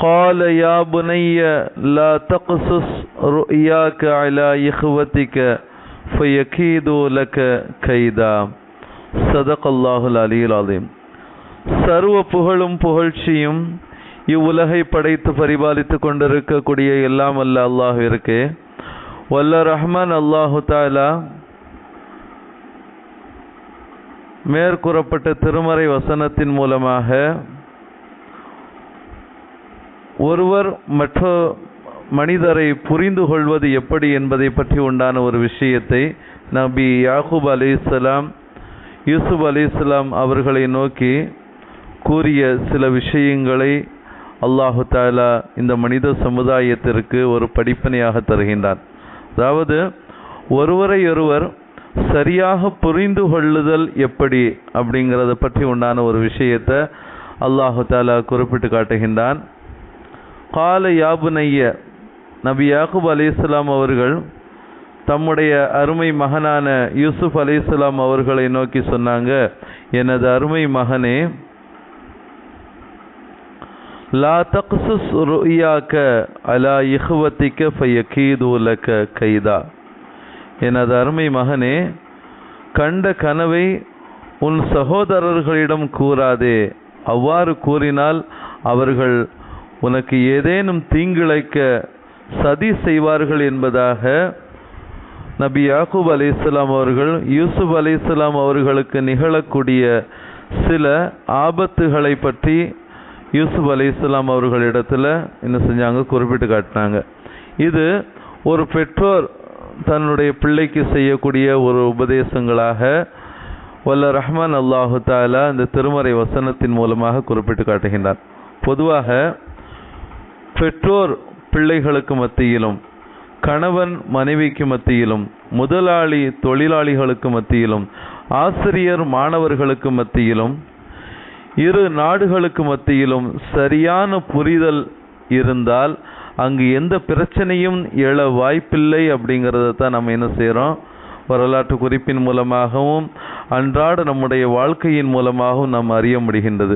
قال يا بني لا تقصص رؤياك على إخوتك فيكيدوا لك كيدا صدق الله العلي العظيم சர்வ புகழும் புகழ்ச்சியும் இவ்வுலகை படைத்து பரிபாலித்து கொண்டிருக்கக்கூடிய எல்லாம் அல்ல அல்லாஹ் இருக்கு வல்ல ரஹ்மான் அல்லாஹு தாலா மேற்கூறப்பட்ட திருமறை வசனத்தின் மூலமாக ஒருவர் மற்ற மனிதரை புரிந்து கொள்வது எப்படி என்பதை பற்றி உண்டான ஒரு விஷயத்தை நபி யாகூப் அலிஸ்லாம் யூசுப் அலிஸ்லாம் அவர்களை நோக்கி கூறிய சில விஷயங்களை அல்லாஹு தாலா இந்த மனித சமுதாயத்திற்கு ஒரு படிப்பனையாக தருகின்றான். அதாவது ஒருவரை ஒருவர் சரியாக புரிந்து கொள்ளுதல் எப்படி அப்படிங்கிறத பற்றி உண்டான ஒரு விஷயத்தை அல்லாஹு தாலா குறிப்பிட்டு காட்டுகின்றான். கால யாபுனைய நபி யாகுப் அலிஸ்லாம் அவர்கள் தம்முடைய அருமை மகனான யூசுப் அலிஸ்லாம் அவர்களை நோக்கி சொன்னாங்க எனது அருமை மகனே லா தக்சுஸ் ருயாக்க அலா இஹ்வத்திக்க ஃபயகீதுலக கைதா எனது அருமை மகனே கண்ட கனவை உன் சகோதரர்களிடம் கூறாதே. அவ்வாறு கூறினால் அவர்கள் உனக்கு ஏதேனும் தீங்கிழைக்க சதி செய்வார்கள் என்பதாக நபி யாக்கூப் அலி இஸ்லாம் அவர்கள் யூசுப் அலி இஸ்லாம் அவர்களுக்கு நிகழக்கூடிய சில ஆபத்துகளை பற்றி யூசுப் அலி இஸ்லாம் அவர்களிடத்தில் என்ன செஞ்சாங்க? குறிப்பிட்டு காட்டினாங்க. இது ஒரு பெற்றோர் தன்னுடைய பிள்ளைக்கு செய்யக்கூடிய ஒரு உபதேசங்களாக வல்ல ரஹ்மான் அல்லாஹு தாலா இந்த திருமறை வசனத்தின் மூலமாக குறிப்பிட்டு காட்டுகின்றார் பொதுவாக பெற்றோர் பிள்ளைகளுக்கு மத்தியிலும் கணவன் மனைவிக்கு மத்தியிலும் முதலாளி தொழிலாளிகளுக்கு மத்தியிலும் ஆசிரியர் மாணவர்களுக்கு மத்தியிலும் இரு நாடுகளுக்கு மத்தியிலும் சரியான புரிதல் இருந்தால் அங்கு எந்த பிரச்சனையும் எழ வாய்ப்பில்லை அப்படிங்கிறத தான் நம்ம என்ன செய்கிறோம் வரலாற்று குறிப்பின் மூலமாகவும் அன்றாட நம்முடைய வாழ்க்கையின் மூலமாகவும் நாம் அறிய முடிகின்றது.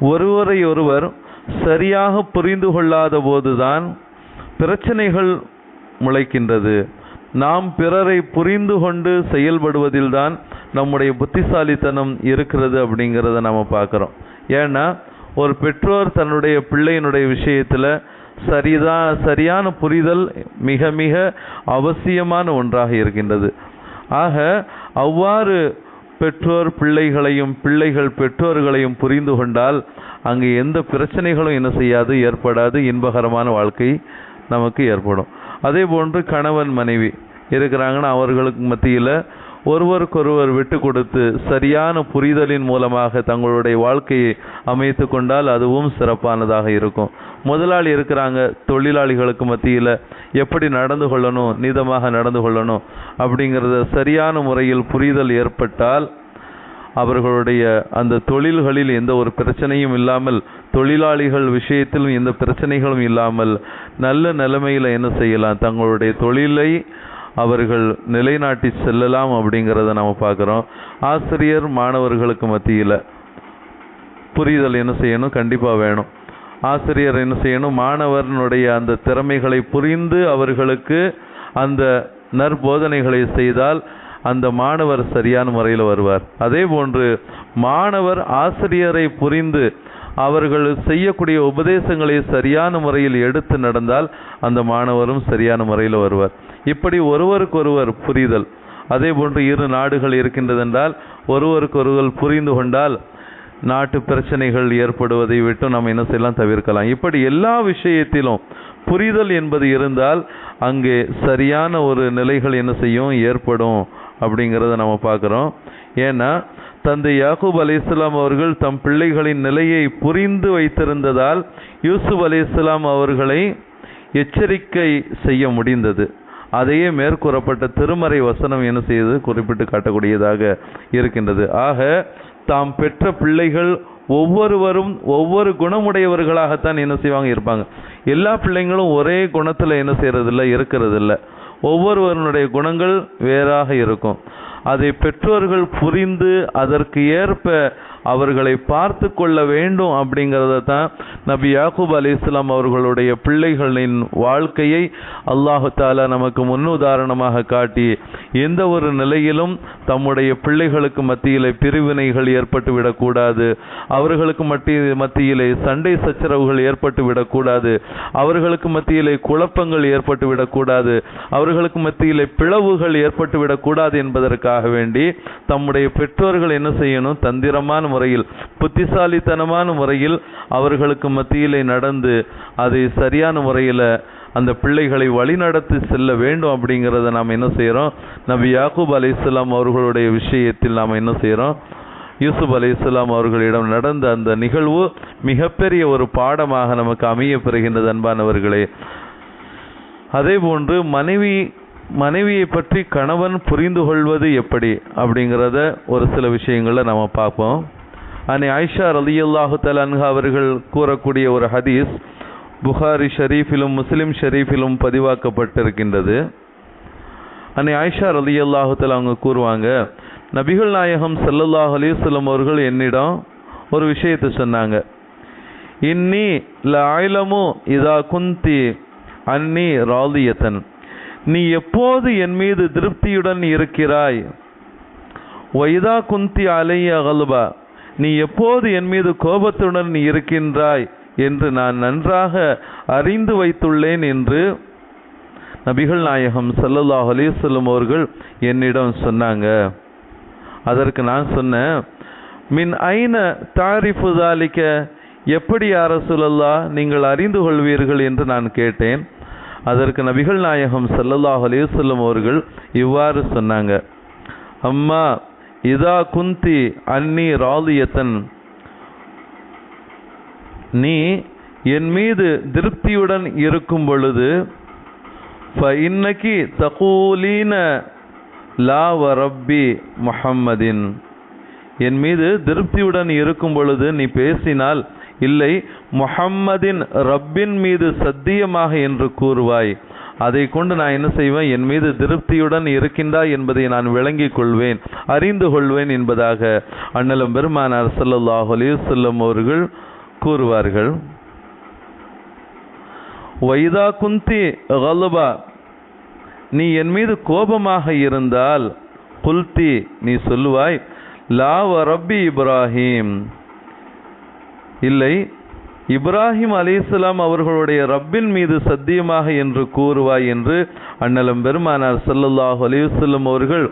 ஒருவரை ஒருவர் சரியாக புரிந்து கொள்ளாத போதுதான் பிரச்சனைகள் முளைக்கின்றது. நாம் பிறரை புரிந்து கொண்டு செயல்படுவதில்தான் நம்முடைய புத்திசாலித்தனம் இருக்கிறது அப்படிங்கிறத நம்ம பார்க்குறோம். ஏன்னா ஒரு பெற்றோர் தன்னுடைய பிள்ளையினுடைய விஷயத்தில் சரிதான் சரியான புரிதல் மிக மிக அவசியமான ஒன்றாக இருக்கின்றது. ஆக அவ்வாறு பெற்றோர் பிள்ளைகளையும் பிள்ளைகள் பெற்றோர்களையும் புரிந்து கொண்டால் அங்கு எந்த பிரச்சனைகளும் என்ன செய்யாது ஏற்படாது இன்பகரமான வாழ்க்கை நமக்கு ஏற்படும். அதே போன்று கணவன் மனைவி இருக்கிறாங்கன்னா அவர்களுக்கு மத்தியில் ஒருவருக்கொருவர் விட்டு கொடுத்து சரியான புரிதலின் மூலமாக தங்களுடைய வாழ்க்கையை அமைத்து கொண்டால் அதுவும் சிறப்பானதாக இருக்கும். முதலாளி இருக்கிறாங்க தொழிலாளிகளுக்கு மத்தியில் எப்படி நடந்து கொள்ளணும் நீதமாக நடந்து கொள்ளணும் அப்படிங்கிறத சரியான முறையில் புரிதல் ஏற்பட்டால் அவர்களுடைய அந்த தொழில்களில் எந்த ஒரு பிரச்சனையும் இல்லாமல் தொழிலாளிகள் விஷயத்திலும் எந்த பிரச்சனைகளும் இல்லாமல் நல்ல நிலைமையில் என்ன செய்யலாம்? தங்களுடைய தொழிலை அவர்கள் நிலைநாட்டி செல்லலாம் அப்படிங்கிறத நம்ம பார்க்குறோம். ஆசிரியர் மாணவர்களுக்கு மத்தியில் புரிதல் என்ன செய்யணும்? கண்டிப்பாக வேணும். ஆசிரியர் என்ன செய்யணும்? மாணவனுடைய அந்த திறமைகளை புரிந்து அவர்களுக்கு அந்த நற்போதனைகளை செய்தால் அந்த மாணவர் சரியான முறையில் வருவார். அதே போன்று மாணவர் ஆசிரியரை புரிந்து அவர்கள் செய்யக்கூடிய உபதேசங்களை சரியான முறையில் எடுத்து நடந்தால் அந்த மாணவரும் சரியான முறையில் வருவார். இப்படி ஒருவருக்கொருவர் புரிதல். அதே போன்று இரு நாடுகள் இருக்கின்றதென்றால் ஒருவருக்கொருவர் புரிந்து கொண்டால் நாட்டு பிரச்சனைகள் ஏற்படுவதை விட்டு நம்ம என்ன செய்யலாம் தவிர்க்கலாம். இப்படி எல்லா விஷயத்திலும் புரிதல் என்பது இருந்தால் அங்கே சரியான ஒரு நிலைகள் என்ன செய்யும்? ஏற்படும். அப்படிங்கிறத நம்ம பார்க்குறோம். ஏன்னா தந்தை யாக்கூப் இஸ்லாம் அவர்கள் தம் பிள்ளைகளின் நிலையை புரிந்து வைத்திருந்ததால் யூசுப் அலைஹிஸ்ஸலாம் அவர்களை எச்சரிக்கை செய்ய முடிந்தது. அதையே மேற்கூறப்பட்ட திருமறை வசனம் என்ன செய்து குறிப்பிட்டு காட்டக்கூடியதாக இருக்கின்றது. ஆக தாம் பெற்ற பிள்ளைகள் ஒவ்வொருவரும் ஒவ்வொரு குணமுடையவர்களாகத்தான் என்ன செய்வாங்க? இருப்பாங்க. எல்லா பிள்ளைங்களும் ஒரே குணத்தில் என்ன செய்யறதில்ல இருக்கிறதில்ல. ஒவ்வொருவருடைய குணங்கள் வேறாக இருக்கும். அதை பெற்றோர்கள் புரிந்து அதற்கு ஏற்ப அவர்களை பார்த்து கொள்ள வேண்டும் அப்படிங்கிறத தான் நபி யாக்கூப் அலி இஸ்லாம் அவர்களுடைய பிள்ளைகளின் வாழ்க்கையை அல்லாஹு தாலா நமக்கு முன்னுதாரணமாக காட்டி எந்த ஒரு நிலையிலும் தம்முடைய பிள்ளைகளுக்கு மத்தியிலே பிரிவினைகள் ஏற்பட்டு விடக்கூடாது. அவர்களுக்கு மத்திய மத்தியிலே சண்டை சச்சரவுகள் ஏற்பட்டு விடக்கூடாது. அவர்களுக்கு மத்தியிலே குழப்பங்கள் ஏற்பட்டு விடக்கூடாது. அவர்களுக்கு மத்தியிலே பிளவுகள் ஏற்பட்டு விடக்கூடாது என்பதற்காக வேண்டி தம்முடைய பெற்றோர்கள் என்ன செய்யணும்? தந்திரமான முறையில் புத்திசாலித்தனமான முறையில் அவர்களுக்கு மத்தியிலே நடந்து அதை சரியான முறையில் அந்த பிள்ளைகளை வழிநடத்தி செல்ல வேண்டும் அப்படிங்கிறத நாம் என்ன செய்கிறோம் நபி யாக்கூப் அலை அவர்களுடைய விஷயத்தில் நாம் என்ன செய்கிறோம் யூசுப் அலை அவர்களிடம் நடந்த அந்த நிகழ்வு மிகப்பெரிய ஒரு பாடமாக நமக்கு அமைய பெறுகின்றது அன்பானவர்களே. அதே போன்று மனைவி மனைவியை பற்றி கணவன் புரிந்து கொள்வது எப்படி அப்படிங்கிறத ஒரு சில விஷயங்களை நம்ம பார்ப்போம். அன்னை ஆயிஷா ரலியல்லாஹு தலன்ஹா அவர்கள் கூறக்கூடிய ஒரு ஹதீஸ் புகாரி ஷரீஃபிலும் முஸ்லிம் ஷரீஃபிலும் பதிவாக்கப்பட்டிருக்கின்றது. அன்னை ஆயிஷா அலி தலா அவங்க கூறுவாங்க நபிகள் நாயகம் சல்லல்லாஹ் அலிசல்லம் அவர்கள் என்னிடம் ஒரு விஷயத்தை சொன்னாங்க. இன்னி ல ஆயிலமு இதா குந்தி அன்னி ராலியத்தன். நீ எப்போது என் மீது திருப்தியுடன் இருக்கிறாய்? வைதா குந்தி அலைய அகல்பா. நீ எப்போது என் மீது கோபத்துடன் நீ இருக்கின்றாய் என்று நான் நன்றாக அறிந்து வைத்துள்ளேன் என்று நபிகள் நாயகம் சல்லல்லாஹ் அலிசல்லம் அவர்கள் என்னிடம் சொன்னாங்க. அதற்கு நான் சொன்னேன் மின் ஐன தாரிஃபு தாலிக்க எப்படி அரசுலல்லா நீங்கள் அறிந்து கொள்வீர்கள்? என்று நான் கேட்டேன். அதற்கு நபிகள் நாயகம் சல்லல்லாஹ் அலிசல்லம் அவர்கள் இவ்வாறு சொன்னாங்க அம்மா இதா குந்தி அன்னி ராலியத்தன் நீ என் மீது திருப்தியுடன் இருக்கும் பொழுது இன்னைக்கு தகூலீன லாவ ரப்பி முஹம்மதின் என் மீது திருப்தியுடன் இருக்கும் பொழுது நீ பேசினால் இல்லை முஹம்மதின் ரப்பின் மீது சத்தியமாக என்று கூறுவாய். அதை கொண்டு நான் என்ன செய்வேன்? என் மீது திருப்தியுடன் இருக்கின்றாய் என்பதை நான் விளங்கிக் கொள்வேன் அறிந்து கொள்வேன் என்பதாக அண்ணலம் பெருமானார் ஸல்லல்லாஹு அலிசல்லம் அவர்கள் கூறுவார்கள். வைதா குந்தி கல்பா நீ என் மீது கோபமாக இருந்தால் குல்தி நீ சொல்லுவாய் லா ரப்பி இப்ராஹிம். இல்லை இப்ராஹிம் அலிஸ்லாம் அவர்களுடைய ரப்பின் மீது சத்தியமாக என்று கூறுவாய் என்று அண்ணலம் பெருமானார் சல்லல்லாஹ் அலைஹி அவர்கள்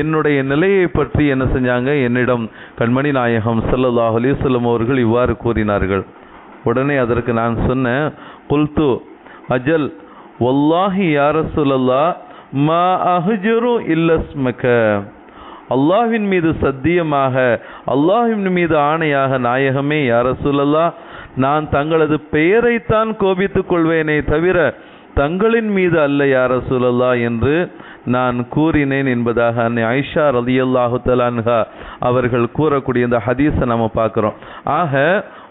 என்னுடைய நிலையை பற்றி என்ன செஞ்சாங்க? என்னிடம் கண்மணி நாயகம் சல்லல்லாஹ் அலைஹி அவர்கள் இவ்வாறு கூறினார்கள். உடனே அதற்கு நான் சொன்னேன் குல்து அஜல் வல்லாஹி யார ரசூலல்லா மா அஹுஜரு இல்லஸ்மக அல்லாஹின் மீது சத்தியமாக அல்லாஹின் மீது ஆணையாக நாயகமே யார ரசூலல்லா நான் தங்களது பெயரைத்தான் கோபித்துக் கொள்வேனே தவிர தங்களின் மீது அல்ல யார சூழல்லா என்று நான் கூறினேன் என்பதாக அன்னை ஐஷா ரலியல்லாஹு தலான்ஹா அவர்கள் கூறக்கூடிய இந்த ஹதீஸை நம்ம பார்க்குறோம். ஆக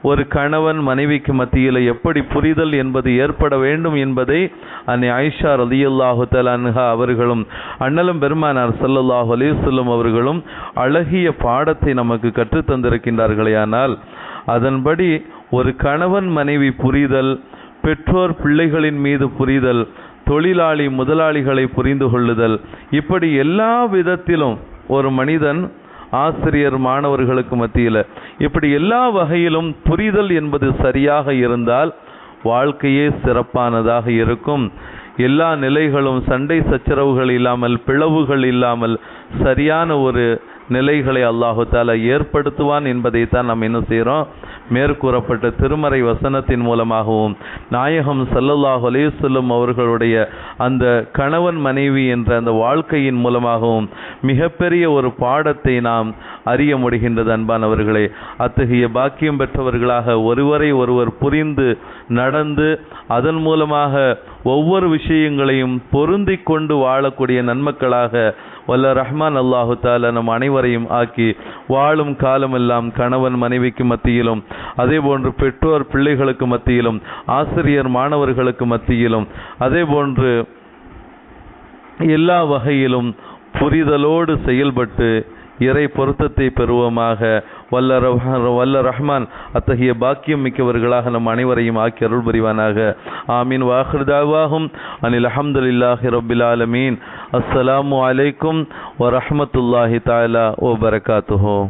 ஒரு கணவன் மனைவிக்கு மத்தியில் எப்படி புரிதல் என்பது ஏற்பட வேண்டும் என்பதை அன்னை ஐஷா ரலியல்லாஹு தலான்ஹா அவர்களும் அண்ணலும் பெருமானார் சல்லல்லாஹு அலிசல்லம் அவர்களும் அழகிய பாடத்தை நமக்கு கற்றுத் தந்திருக்கின்றார்களேயானால் அதன்படி ஒரு கணவன் மனைவி புரிதல் பெற்றோர் பிள்ளைகளின் மீது புரிதல் தொழிலாளி முதலாளிகளை புரிந்து கொள்ளுதல். இப்படி எல்லா விதத்திலும் ஒரு மனிதன் ஆசிரியர் மாணவர்களுக்கு மத்தியில் இப்படி எல்லா வகையிலும் புரிதல் என்பது சரியாக இருந்தால் வாழ்க்கையே சிறப்பானதாக இருக்கும். எல்லா நிலைகளும் சண்டை சச்சரவுகள் இல்லாமல் பிளவுகள் இல்லாமல் சரியான ஒரு நிலைகளை அல்லாஹு தாலா ஏற்படுத்துவான் என்பதைத்தான் நாம் என்ன செய்கிறோம் மேற்கூறப்பட்ட திருமறை வசனத்தின் மூலமாகவும் நாயகம் சல்லல்லாஹ் செல்லும் அவர்களுடைய அந்த கணவன் மனைவி என்ற அந்த வாழ்க்கையின் மூலமாகவும் மிகப்பெரிய ஒரு பாடத்தை நாம் அறிய முடிகின்றது அன்பானவர்களே. அத்தகைய பாக்கியம் பெற்றவர்களாக ஒருவரை ஒருவர் புரிந்து நடந்து அதன் மூலமாக ஒவ்வொரு விஷயங்களையும் பொருந்தி கொண்டு வாழக்கூடிய நன்மக்களாக வல்ல ரஹ்மான் அல்லாஹு தாலா நம் அனைவரையும் ஆக்கி வாழும் காலமெல்லாம் கணவன் மனைவிக்கு மத்தியிலும் அதே போன்று பெற்றோர் பிள்ளைகளுக்கு மத்தியிலும் ஆசிரியர் மாணவர்களுக்கு மத்தியிலும் அதே போன்று எல்லா வகையிலும் புரிதலோடு செயல்பட்டு இறை பொருத்தத்தை பெறுவோமாக. வல்ல ரஹ்- வல்ல ரஹ்மான் அத்தகைய பாக்கியம் மிக்கவர்களாக நம் அனைவரையும் ஆக்கி அருள் புரிவானாக. ஆமீன். வாஹிருதாவாகும் அனில் அஹமதுல்லாஹி ரபில் ஆலமீன். அஸ்ஸலாமு அலைக்கும் வரஹ்மத்துல்லாஹி தாலா ஓ பரகாத்துஹோ.